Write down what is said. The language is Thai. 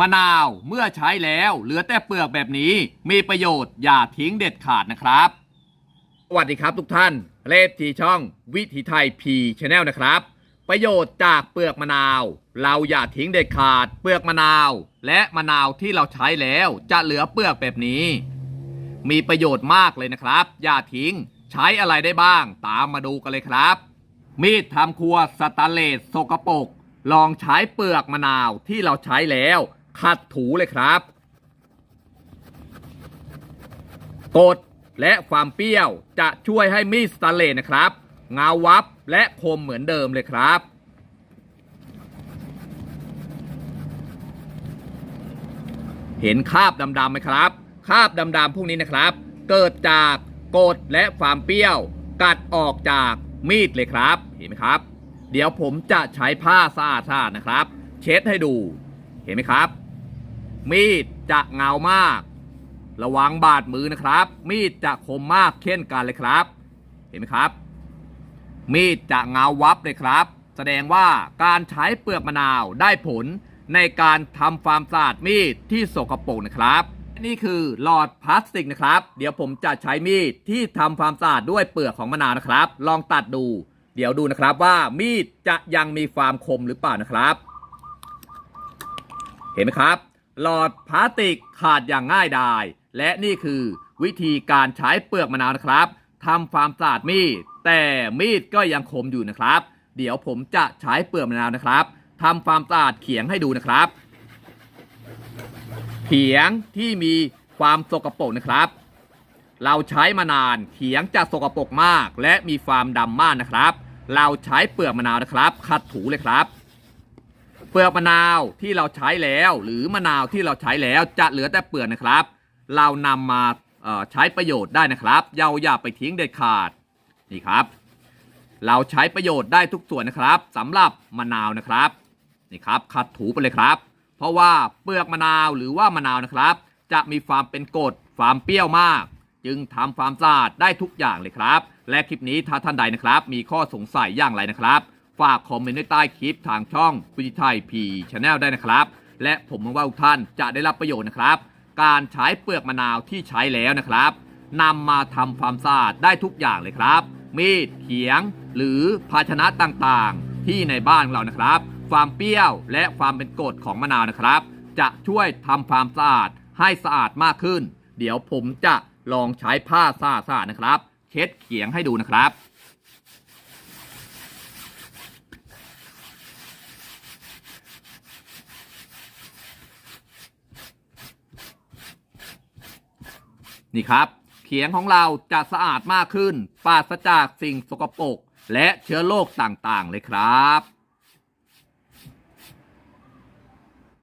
มะนาวเมื่อใช้แล้วเหลือแต่เปลือกแบบนี้มีประโยชน์อย่าทิ้งเด็ดขาดนะครับ สวัสดีครับทุกท่านเลฟทีช่องวิถีไทยพีชแนลนะครับ ประโยชน์จากเปลือกมะนาว เราอย่าทิ้งเด็ดขาดเปลือกมะนาว และมะนาวที่เราใช้แล้วจะเหลือเปลือกแบบนี้ มีประโยชน์มากเลยนะครับ อย่าทิ้งใช้อะไรได้บ้าง ตามมาดูกันเลยครับ มีดทำครัวสแตนเลสสกโปกลองใช้เปลือกมะนาวที่เราใช้แล้ว ขัดถูเลยครับ กดและความเปรี้ยวจะช่วยให้มีดสตเลสนะครับ เงาวับและคมเหมือนเดิมเลยครับ เห็นคราบดำๆไหมครับคราบดำๆพวกนี้นะครับ เกิดจากกดและความเปรี้ยว กัดออกจากมีดเลยครับ เห็นไหมครับ เดี๋ยวผมจะใช้ผ้าสะอาดๆนะครับ เช็ดให้ดู เห็นไหมครับ มีดจะเงามาก ระวังบาดมือนะครับ มีดจะคมมากเช่นกันเลยครับ เห็นไหมครับ มีดจะเงาวับเลยครับ แสดงว่าการใช้เปลือกมะนาวได้ผลในการทำความสะอาดมีดที่สกปรกนะครับ นี่คือหลอดพลาสติกนะครับ เดี๋ยวผมจะใช้มีดที่ทำความสะอาดด้วยเปลือกของมะนาวนะครับ ลองตัดดู เดี๋ยวดูนะครับว่ามีดจะยังมีความคมหรือเปล่านะครับ เห็นไหมครับ หลอดพลาสติกขาดอย่างง่ายดาย และนี่คือวิธีการใช้เปลือกมะนาวนะครับทำความสะอาดมีด แต่มีดก็ยังคมอยู่นะครับ เดี๋ยวผมจะใช้เปลือกมะนาวนะครับทำความสะอาดเขียงให้ดูนะครับ เขียงที่มีความสกปรกนะครับ เราใช้มานานเขียงจะสกปรกมาก และมีความดำมากนะครับ เราใช้เปลือกมะนาวนะครับ ขัดถูเลยครับ เปลือกมะนาวที่เราใช้แล้ว หรือมะนาวที่เราใช้แล้วจะเหลือแต่เปลือกนะครับ เรานำมาใช้ประโยชน์ได้นะครับเราอย่าไปทิ้งเด็ดขาดนี่ครับ เราใช้ประโยชน์ได้ทุกส่วนนะครับสำหรับมะนาวนะครับนี่ครับขัดถูไปเลยครับ เพราะว่าเปลือกมะนาวหรือว่ามะนาวนะครับ จะมีความเป็นกรดความเปรี้ยวมาก จึงทำความสะอาดได้ทุกอย่างเลยครับ และคลิปนี้ถ้าท่านใดนะครับ มีข้อสงสัยอย่างไรนะครับ ฝากคอมเมนต์ใต้คลิปทางช่องวิจิไทยพีชาแนลได้นะครับ และผมหวังว่าทุกท่านจะได้รับประโยชน์นะครับ การใช้เปลือกมะนาวที่ใช้แล้วนะครับนำมาทำความสะอาดได้ทุกอย่างเลยครับ มีดเขียง หรือภาชนะต่างๆ ที่ในบ้านเรานะครับ ความเปรี้ยวและความเป็นกรดของมะนาวนะครับ จะช่วยทำความสะอาดให้สะอาดมากขึ้น เดี๋ยวผมจะลองใช้ผ้าสะอาดๆนะครับ เช็ดเขียงให้ดูนะครับ นี่ครับ เขียงของเราจะสะอาดมากขึ้นปราศจากสิ่งสกปรกและเชื้อโรคต่างๆ เลยครับ